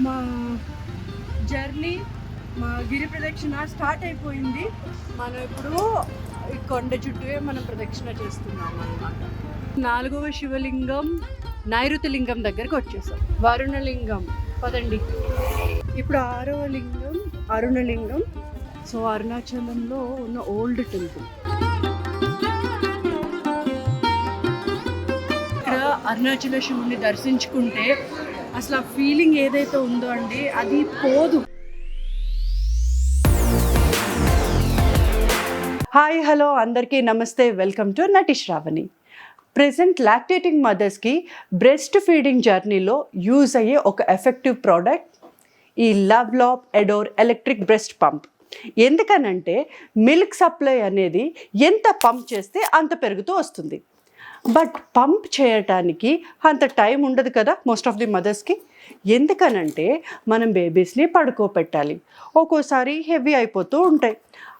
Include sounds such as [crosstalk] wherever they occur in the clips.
మా జర్నీ మా గిరి ప్రదక్షిణ స్టార్ట్ అయిపోయింది. మనం ఇప్పుడు ఈ కొండ చుట్టూ మనం ప్రదక్షిణ చేస్తున్నాం అనమాట నాలుగవ శివలింగం నైరుతి లింగం దగ్గరకు వచ్చేసాం. వరుణలింగం. పదండి. ఇప్పుడు ఆరవ లింగం అరుణలింగం. సో అరుణాచలంలో ఉన్న ఓల్డ్ టెంపుల్. ఇక్కడ అరుణాచల శివుని దర్శించుకుంటే అసలు ఆ ఫీలింగ్ ఏదైతే ఉందో అండి అది పోదు. హాయ్ హలో అందరికీ నమస్తే. వెల్కమ్ టు నటి శ్రావణి ప్రెసెంట్ లాక్టేటింగ్ మదర్స్కి బ్రెస్ట్ ఫీడింగ్ జర్నీలో యూజ్ అయ్యే ఒక ఎఫెక్టివ్ ప్రోడక్ట్ ఈ LuvLap Adore electric breast pump ఎందుకనంటే మిల్క్ సప్లై అనేది ఎంత పంప్ చేస్తే అంత పెరుగుతూ వస్తుంది. బట్ పంప్ చేయటానికి అంత టైం ఉండదు కదా మోస్ట్ ఆఫ్ ది మదర్స్కి. ఎందుకనంటే మనం బేబీస్ని పడుకోపెట్టాలి. ఒక్కోసారి హెవీ అయిపోతూ ఉంటాయి.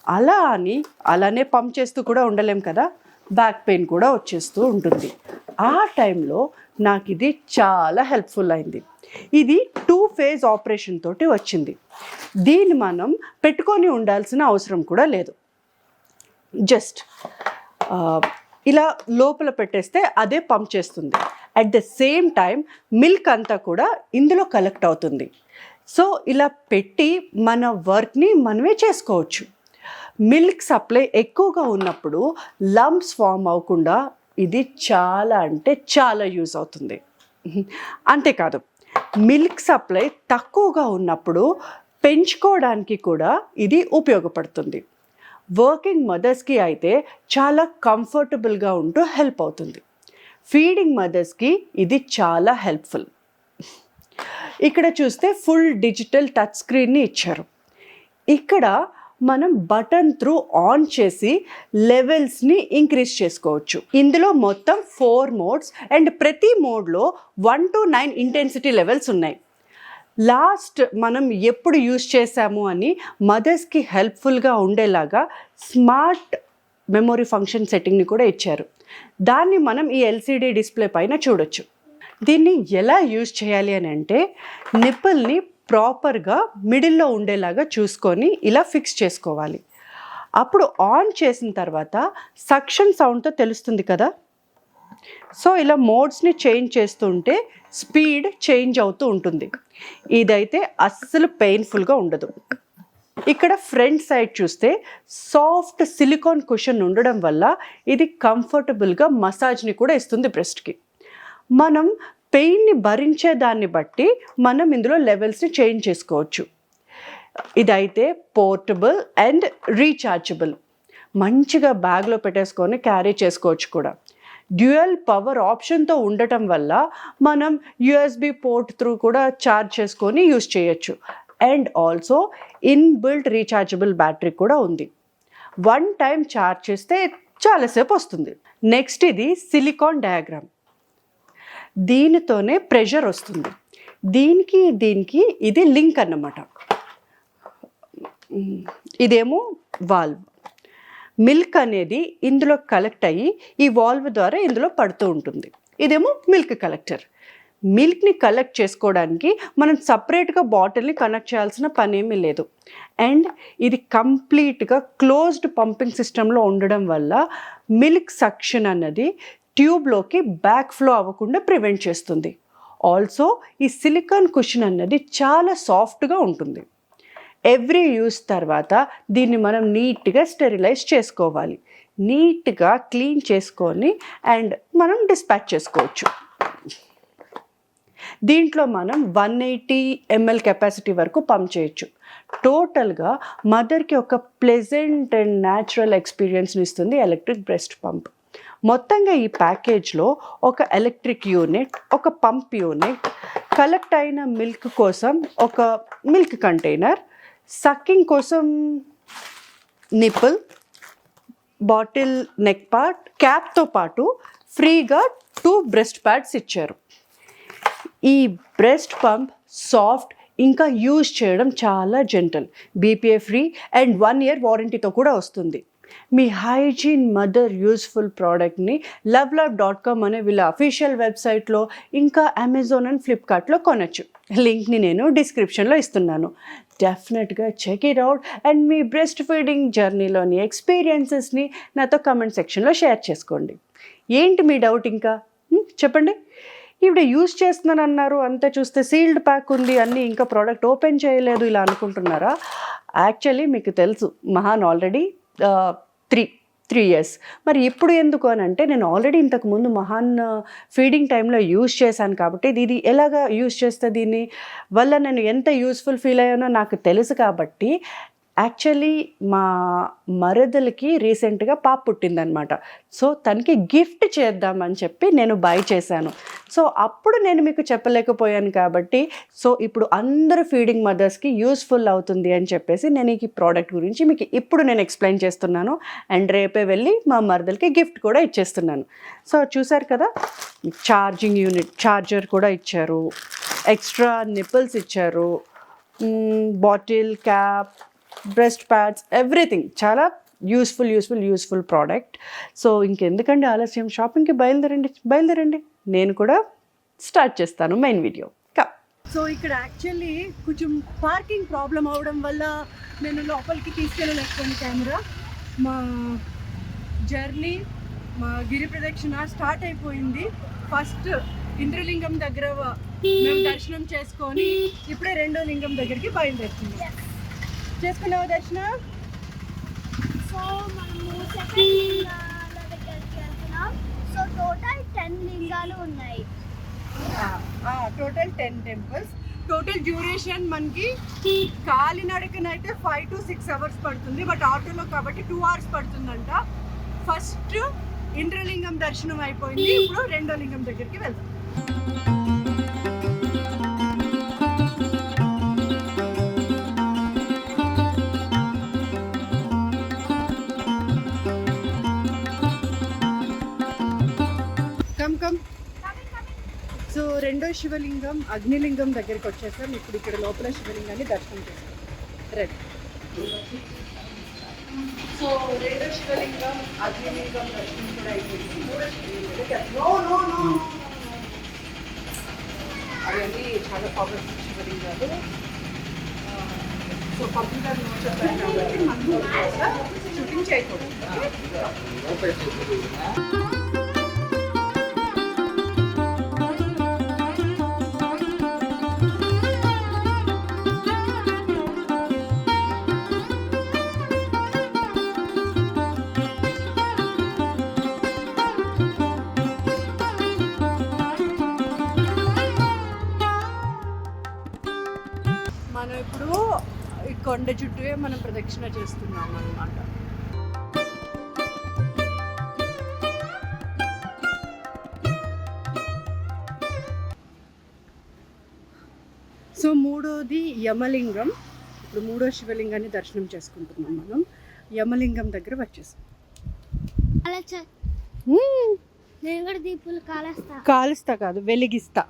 అలా అని అలానే పంప్ చేస్తూ కూడా ఉండలేం కదా. బ్యాక్ పెయిన్ కూడా వచ్చేస్తూ ఉంటుంది. ఆ టైంలో నాకు ఇది చాలా హెల్ప్ఫుల్ అయింది. ఇది టూ ఫేజ్ ఆపరేషన్ తోటి వచ్చింది. దీన్ని మనం పెట్టుకొని ఉండాల్సిన అవసరం కూడా లేదు. జస్ట్ ఇలా లోపల పెట్టేస్తే అదే పంప్ చేస్తుంది. At the same time milk అంతా కూడా ఇందులో కలెక్ట్ అవుతుంది. సో ఇలా పెట్టి మన వర్క్ని మనమే చేసుకోవచ్చు. మిల్క్ సప్లై ఎక్కువగా ఉన్నప్పుడు లంప్స్ ఫామ్ అవ్వకుండా ఇది చాలా అంటే చాలా యూజ్ అవుతుంది. అంతేకాదు మిల్క్ సప్లై తక్కువగా ఉన్నప్పుడు పెంచుకోవడానికి కూడా ఇది ఉపయోగపడుతుంది. వర్కింగ్ మదర్స్కి అయితే చాలా కంఫర్టబుల్గా ఉంటూ హెల్ప్ అవుతుంది. ఫీడింగ్ మదర్స్కి ఇది చాలా హెల్ప్ఫుల్. ఇక్కడ చూస్తే ఫుల్ డిజిటల్ టచ్ స్క్రీన్ని ఇచ్చారు. ఇక్కడ మనం బటన్ త్రూ ఆన్ చేసి లెవెల్స్ని ఇంక్రీజ్ చేసుకోవచ్చు. ఇందులో మొత్తం ఫోర్ మోడ్స్ అండ్ ప్రతి మోడ్లో one to nine intensity levels ఉన్నాయి. లాస్ట్ మనం ఎప్పుడు యూజ్ చేసాము అని మదర్స్కి హెల్ప్ఫుల్గా ఉండేలాగా స్మార్ట్ మెమొరీ ఫంక్షన్ సెట్టింగ్ని కూడా ఇచ్చారు. దాన్ని మనం ఈ ఎల్సిడి డిస్ప్లే పైన చూడొచ్చు. దీన్ని ఎలా యూజ్ చేయాలి అని అంటే నిప్పుల్ని ప్రాపర్గా మిడిల్లో ఉండేలాగా చూసుకొని ఇలా ఫిక్స్ చేసుకోవాలి. అప్పుడు ఆన్ చేసిన తర్వాత సక్షన్ సౌండ్తో తెలుస్తుంది కదా? సో ఇలా మోడ్స్ని చేంజ్ చేస్తుంటే స్పీడ్ చేంజ్ అవుతూ ఉంటుంది. ఇదైతే అస్సలు పెయిన్ఫుల్గా ఉండదు. ఇక్కడ ఫ్రంట్ సైడ్ చూస్తే సాఫ్ట్ సిలికాన్ కుషన్ ఉండడం వల్ల ఇది కంఫర్టబుల్గా మసాజ్ని కూడా ఇస్తుంది బ్రెస్ట్కి. మనం పెయిన్ని భరించే దాన్ని బట్టి మనం ఇందులో లెవెల్స్ని చేంజ్ చేసుకోవచ్చు. ఇదైతే పోర్టబుల్ అండ్ రీఛార్జబుల్. మంచిగా బ్యాగ్లో పెట్టేసుకొని క్యారీ చేసుకోవచ్చు కూడా. డ్యూయల్ పవర్ ఆప్షన్తో ఉండటం వల్ల మనం యుఎస్బి పోర్ట్ త్రూ కూడా ఛార్జ్ చేసుకొని యూస్ చేయొచ్చు. And also inbuilt rechargeable battery కూడా ఉంది. వన్ టైం ఛార్జ్ చేస్తే చాలాసేపు వస్తుంది. నెక్స్ట్ ఇది సిలికాన్ డయాగ్రామ్. దీనితోనే ప్రెషర్ వస్తుంది. దీనికి దీనికి ఇది లింక్ అన్నమాట. ఇదేమో వాల్వ్. మిల్క్ అనేది ఇందులో కలెక్ట్ అయ్యి ఈ వాల్వ్ ద్వారా ఇందులో పడుతూ ఉంటుంది. ఇదేమో మిల్క్ కలెక్టర్. మిల్క్ని కలెక్ట్ చేసుకోవడానికి మనం సపరేట్గా బాటిల్ని కనెక్ట్ చేయాల్సిన పని ఏమీ లేదు. అండ్ ఇది కంప్లీట్గా క్లోజ్డ్ పంపింగ్ సిస్టంలో ఉండడం వల్ల మిల్క్ సక్షన్ అన్నది ట్యూబ్లోకి బ్యాక్ ఫ్లో అవ్వకుండా ప్రివెంట్ చేస్తుంది. ఆల్సో ఈ సిలికాన్ కుషన్ అన్నది చాలా సాఫ్ట్గా ఉంటుంది. ఎవ్రీ యూస్ తర్వాత దీన్ని మనం నీట్గా స్టెరిలైజ్ చేసుకోవాలి. నీట్గా క్లీన్ చేసుకొని అండ్ మనం డిస్పాచ్ చేసుకోవచ్చు. దీంట్లో మనం వన్ ఎయిటీ ఎంఎల్ కెపాసిటీ వరకు పంప్ చేయొచ్చు. టోటల్గా మదర్కి ఒక ప్లెజెంట్ అండ్ న్యాచురల్ ఎక్స్పీరియన్స్ని ఇస్తుంది ఎలక్ట్రిక్ బ్రెస్ట్ పంప్ మొత్తంగా ఈ ప్యాకేజ్లో ఒక ఎలక్ట్రిక్ యూనిట్ ఒక పంప్ యూనిట్ కలెక్ట్ అయిన మిల్క్ కోసం ఒక మిల్క్ కంటైనర్ సక్కింగ్ కోసం నిపుల్ బాటిల్ నెక్ పార్ట్ క్యాప్తో పాటు ఫ్రీగా టూ బ్రెస్ట్ ప్యాడ్స్ ఇచ్చారు. ఈ బ్రెస్ట్ పంప్ సాఫ్ట్ ఇంకా యూజ్ చేయడం చాలా gentle BPA free and one year వారంటీతో కూడా వస్తుంది. మీ హైజీన్ మదర్ యూస్ఫుల్ ప్రోడక్ట్ని లవ్ లవ్ డాట్ కామ్ అనే వీళ్ళ అఫీషియల్ వెబ్సైట్లో ఇంకా అమెజాన్ అండ్ ఫ్లిప్కార్ట్లో కొనచ్చు. లింక్ని నేను డిస్క్రిప్షన్లో ఇస్తున్నాను. డెఫినెట్గా చెక్ ఇట్ అవుట్ అండ్ మీ బ్రెస్ట్ ఫీడింగ్ జర్నీలోని ఎక్స్పీరియన్సెస్ని నాతో కమెంట్ సెక్షన్లో షేర్ చేసుకోండి. ఏంటి మీ డౌట్ ఇంకా? చెప్పండి. ఇప్పుడు యూస్ చేస్తున్నానన్నారు అంతా చూస్తే సీల్డ్ ప్యాక్ ఉంది అన్నీ ఇంకా ప్రోడక్ట్ ఓపెన్ చేయలేదు ఇలా అనుకుంటున్నారా? యాక్చువల్లీ మీకు తెలుసు మహాన్ ఆల్రెడీ త్రీ త్రీ ఇయర్స్. మరి ఇప్పుడు ఎందుకు అని అంటే నేను ఆల్రెడీ ఇంతకుముందు మహాన్ ఫీడింగ్ టైంలో యూజ్ చేశాను కాబట్టి ఇది- ఇది ఎలాగా యూజ్ చేస్తే దీన్ని? వల్ల నేను ఎంత యూస్ఫుల్ ఫీల్ అయ్యానో నాకు తెలుసు కాబట్టి యాక్చువల్లీ మా మరదలకి రీసెంట్గా పాప పుట్టిందనమాట సో తనకి గిఫ్ట్ చేద్దామని చెప్పి నేను బై చేశాను. సో అప్పుడు నేను మీకు చెప్పలేకపోయాను కాబట్టి సో ఇప్పుడు అందరు ఫీడింగ్ మదర్స్కి యూస్ఫుల్ అవుతుంది అని చెప్పేసి నేను ఈ ప్రోడక్ట్ గురించి మీకు ఇప్పుడు నేను ఎక్స్ప్లెయిన్ చేస్తున్నాను. అండ్ రేపే వెళ్ళి మా మరదలకి గిఫ్ట్ కూడా ఇచ్చేస్తున్నాను. సో చూసారు కదా ఛార్జింగ్ యూనిట్ ఛార్జర్ కూడా ఇచ్చారు. ఎక్స్ట్రా నిపుల్స్ ఇచ్చారు. Bottle cap breast pads everything. చాలా useful useful useful product. So ఇంకెందుకండి ఆలస్యం? షాపింగ్కి బయలుదేరండి బయలుదేరండి. నేను కూడా స్టార్ట్ చేస్తాను మెయిన్ వీడియో. సో ఇక్కడ యాక్చువల్లీ కొంచెం పార్కింగ్ ప్రాబ్లం అవడం వల్ల నేను లోపలికి తీసుకెళ్ళలేకపోయాను కెమెరా. మా జర్నీ మా గిరి ప్రదక్షిణ స్టార్ట్ అయిపోయింది. ఫస్ట్ ఇంద్రలింగం దగ్గర మేము దర్శనం చేసుకొని ఇప్పుడే రెండో లింగం దగ్గరికి బయలుదేరుతుంది చేసుకున్నావా దర్శనం? సో మనము సెకండ్ లింగాల దగ్గరికి వెళ్తున్నాం సో టోటల్ టెన్ లింగాలు ఉన్నాయి. Total ten temples. Total duration మనకి కాలినడకనైతే ఫైవ్ టు సిక్స్ అవర్స్ పడుతుంది బట్ ఆటోలో కాబట్టి టూ అవర్స్ పడుతుందంట. ఫస్ట్ ఇంద్రలింగం దర్శనం అయిపోయింది ఇప్పుడు రెండో లింగం దగ్గరికి వెళ్దాం. శివలింగం అగ్నిలింగం దగ్గరికి వచ్చేసాం. ఇప్పుడు ఇక్కడ లోపల శివలింగాన్ని దర్శనం చేస్తాం రెడీ. సో రెండో శివలింగం అగ్నిలింగం దర్శనం కూడా అయిపోయింది. మూడో శివలింగం. No no no. అవన్నీ చాలా పవర్ఫుల్ శివలింగాలు. ఆ, సో గారు నో చెప్పారు కాబట్టి మనకు షూటింగ్ చేయకూడదు కొండ చుట్టూ మనం ప్రదక్షిణ చేస్తున్నాం అన్నమాట సో మూడోది యమలింగం. ఇప్పుడు మూడో శివలింగాన్ని దర్శనం చేసుకుంటున్నాం మనం. యమలింగం దగ్గర వచ్చేసాం. కాలుస్తా. కాదు వెలిగిస్తా.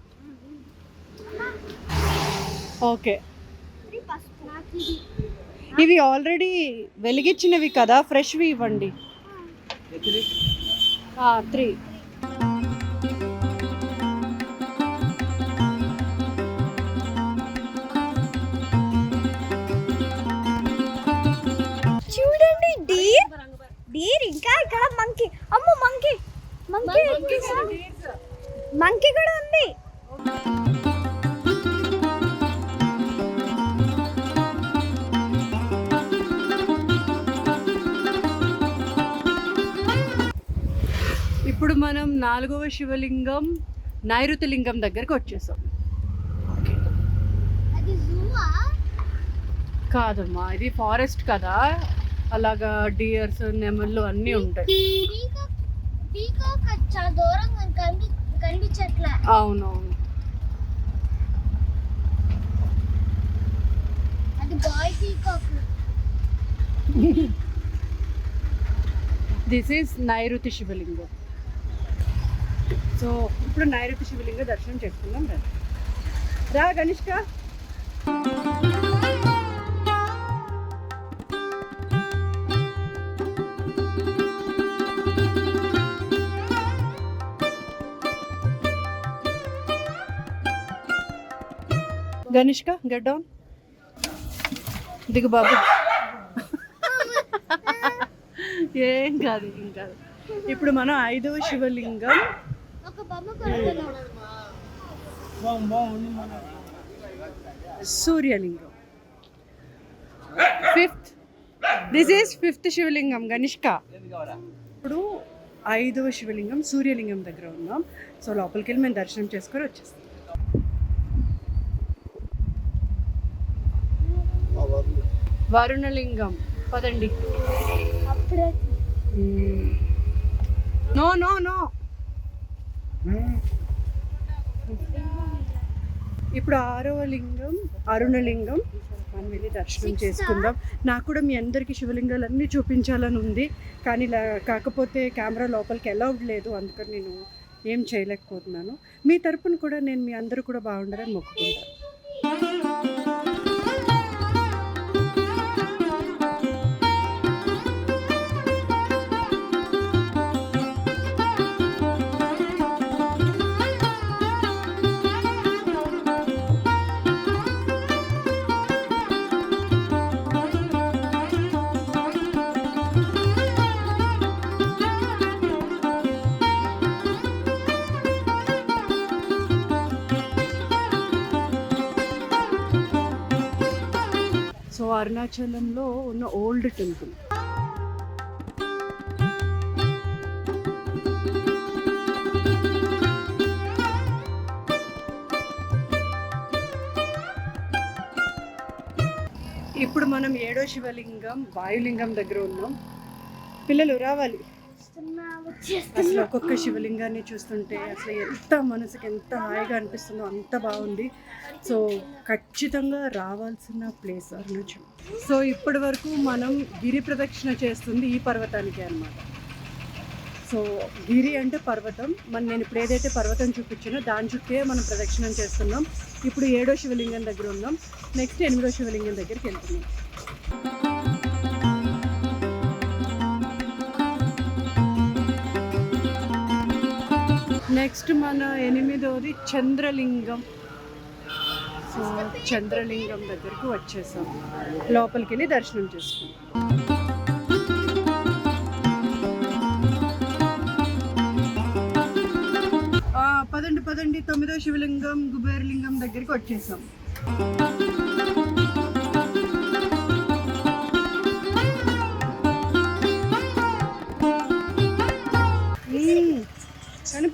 ఓకే ఇది పసుపు నాకు ఇది ఇవి ఆల్రెడీ వెలిగించినవి కదా ఫ్రెష్వి ఇవ్వండి. త్రీ. చూడండి డీర్. డీర్ ఇంకా ఇక్కడ మంకీ. అమ్మో మంకీ మంకీ. మంకీ కూడా ఉంది. నాలుగవ శివలింగం నైరుతి లింగం దగ్గరకు వచ్చేసాం. కాదమ్మా ఇది ఫారెస్ట్ కదా. అలాగా డియర్స్ నెమళ్ళు అన్నీ ఉంటాయి. అవునవును. దిస్ ఈజ్ [laughs] నైరుతి శివలింగం. సో ఇప్పుడు నైరుతి శివలింగ దర్శనం చేసుకుందాం రా రా గనిష్క గనిష్క గెట్ డౌన్ దిగు బాబు. ఏం కాదు ఏం కాదు. ఇప్పుడు మనం ఐదవ శివలింగం ఒక బొమ్మ కొడుతున్నాం సూర్యలింగం. ఫిఫ్త్ దిస్ ఈస్ ఫిఫ్త్ శివలింగం గనిష్క. ఇప్పుడు ఐదవ శివలింగం సూర్యలింగం దగ్గర ఉన్నాం. సో లోపలికి వెళ్ళి మేము దర్శనం చేసుకొని వచ్చేస్తాం. వరుణలింగం. పదండి. No no no. ఇప్పుడు ఆరవ లింగం అరుణలింగం. మనం వెళ్ళి దర్శనం చేసుకుందాం. నాకు కూడా మీ అందరికీ శివలింగాలన్నీ చూపించాలని ఉంది. కానీ లా- కాకపోతే కెమెరా లోపలికి అలౌడ్ లేదు. అందుకని నేను ఏం చేయలేకపోతున్నాను. మీ తరపున కూడా నేను మీ అందరూ కూడా బాగుండాలని మొక్కుకుంటాను. సో అరుణాచలంలో ఉన్న ఓల్డ్ టెంపుల్. ఇప్పుడు మనం ఏడో శివలింగం వాయులింగం దగ్గర ఉన్నాం. పిల్లలు రావాలి. అసలు ఒక్కొక్క శివలింగాన్ని చూస్తుంటే అసలు ఎంత మనసుకి ఎంత హాయిగా అనిపిస్తుందో అంత బాగుంది. సో ఖచ్చితంగా రావాల్సిన ప్లేస్ అరుణాచలం. సో ఇప్పటి వరకు మనం గిరి ప్రదక్షిణ చేస్తుంది ఈ పర్వతానికి అన్నమాట. సో గిరి అంటే పర్వతం. మన నేను ఇప్పుడు ఏదైతే పర్వతం చూపించానో దాని చుట్టే మనం ప్రదక్షిణం చేస్తున్నాం. ఇప్పుడు ఏడో శివలింగం దగ్గర ఉన్నాం. నెక్స్ట్ ఎనిమిదో శివలింగం దగ్గరికి వెళ్తున్నాం. నెక్స్ట్ మన ఎనిమిదోది చంద్రలింగం. సో చంద్రలింగం దగ్గరకు వచ్చేసాం. లోపలికి వెళ్ళి దర్శనం చేసుకున్నాం పదండి పదండి. తొమ్మిదో శివలింగం కుబేరలింగం దగ్గరికి వచ్చేసాం.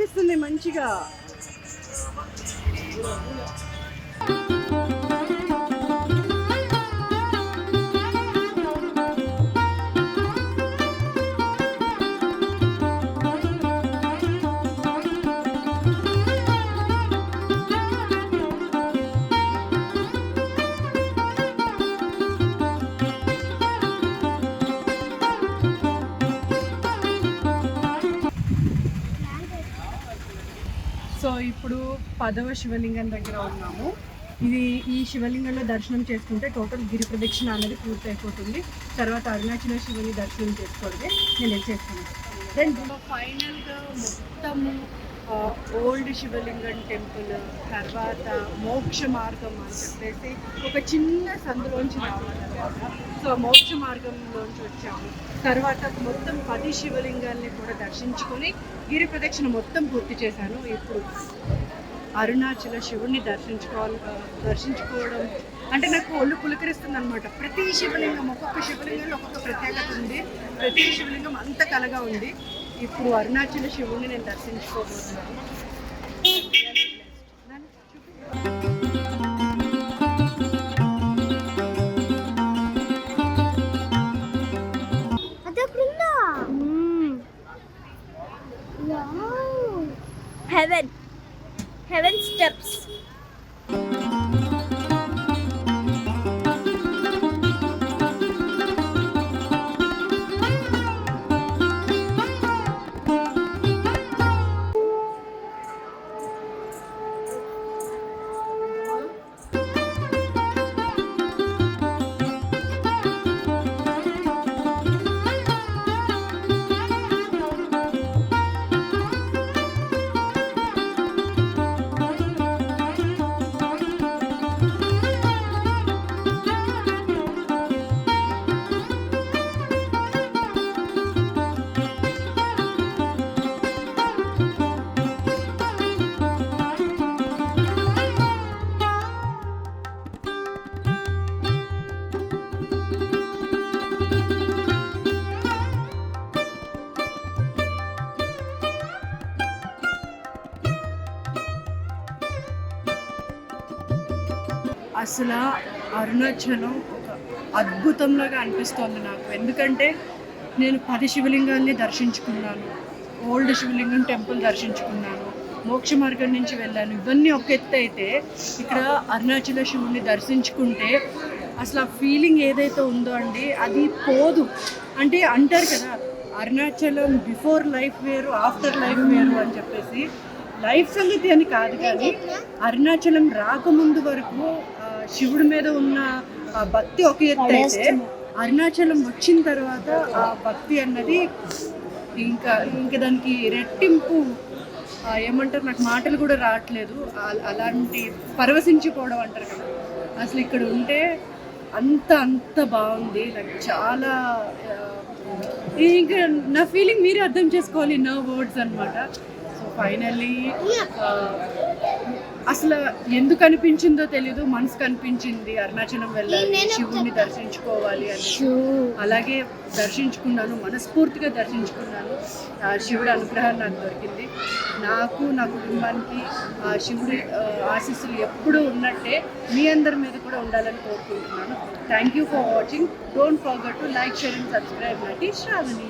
కనిపిస్తుంది మంచిగా. పదవ శివలింగం దగ్గర ఉన్నాము. ఇది ఈ శివలింగంలో దర్శనం చేసుకుంటే టోటల్ గిరి ప్రదక్షిణ అనేది పూర్తి అయిపోతుంది తర్వాత అరుణాచల శివుని దర్శనం చేసుకోవడమే నేను చేస్తాను దెన్ ఫైనల్గా మొత్తము ఓల్డ్ శివలింగం టెంపుల్ తర్వాత మోక్ష మార్గం అని చెప్పేసి ఒక చిన్న సందులోంచి రావాలన్నమాట. సో మోక్ష మార్గంలోంచి వచ్చాము. తర్వాత మొత్తం పది శివలింగాల్ని కూడా దర్శించుకొని గిరి ప్రదక్షిణ మొత్తం పూర్తి చేశాను. ఇప్పుడు అరుణాచల శివుణ్ణి దర్శించుకోవాలి దర్శించుకోవడం. అంటే నాకు ఒళ్ళు పులకరిస్తుంది అనమాట ప్రతి శివలింగం ఒక్కొక్క శివలింగంలో ఒక్కొక్క ప్రత్యేకత ఉంది. ప్రతి శివలింగం అంత కలగా ఉంది. ఇప్పుడు అరుణాచల శివుణ్ణి నేను దర్శించుకోబోతున్నాను. అసలు అరుణాచలం ఒక అద్భుతంలాగా అనిపిస్తోంది నాకు. ఎందుకంటే నేను పది శివలింగాల్ని దర్శించుకున్నాను. ఓల్డ్ శివలింగం టెంపుల్ దర్శించుకున్నాను. మోక్ష మార్గం నుంచి వెళ్ళాను. ఇవన్నీ ఒక ఎత్తు అయితే ఇక్కడ అరుణాచల శివుని దర్శించుకుంటే అసలు ఆ ఫీలింగ్ ఏదైతే ఉందో అండి అది పోదు. అంటే అంటారు కదా అరుణాచలం బిఫోర్ లైఫ్ వేరు ఆఫ్టర్ లైఫ్ వేరు అని చెప్పేసి. లైఫ్ సంగతి అని కాదు కానీ అరుణాచలం రాకముందు వరకు శివుడి మీద ఉన్న ఆ భక్తి ఒక ఎత్తు అయితే అరుణాచలం వచ్చిన తర్వాత ఆ భక్తి అన్నది ఇంకా ఇంకా దానికి రెట్టింపు ఏమంటారు నాకు మాటలు కూడా రావట్లేదు. అలాంటి పరవశించిపోవడం అంటారు కదా. అసలు ఇక్కడ ఉంటే అంత అంత బాగుంది. నాకు చాలా ఇంకా నా ఫీలింగ్ మీరే అర్థం చేసుకోవాలి నా వర్డ్స్ అనమాట ఫైనల్లీ అసలు ఎందుకు అనిపించిందో తెలీదు మనసు కనిపించింది అరుణాచలం వెళ్ళాలి శివుణ్ణి దర్శించుకోవాలి అని. అలాగే దర్శించుకున్నాను మనస్ఫూర్తిగా దర్శించుకున్నాను. శివుడి అనుగ్రహం నాకు దొరికింది. నాకు నా కుటుంబానికి ఆ శివుడి ఆశీస్సులు ఎప్పుడూ ఉన్నట్టే మీ అందరి మీద కూడా ఉండాలని కోరుకుంటున్నాను. Thank you for watching don't forget to like share and subscribe నటి శ్రావణి.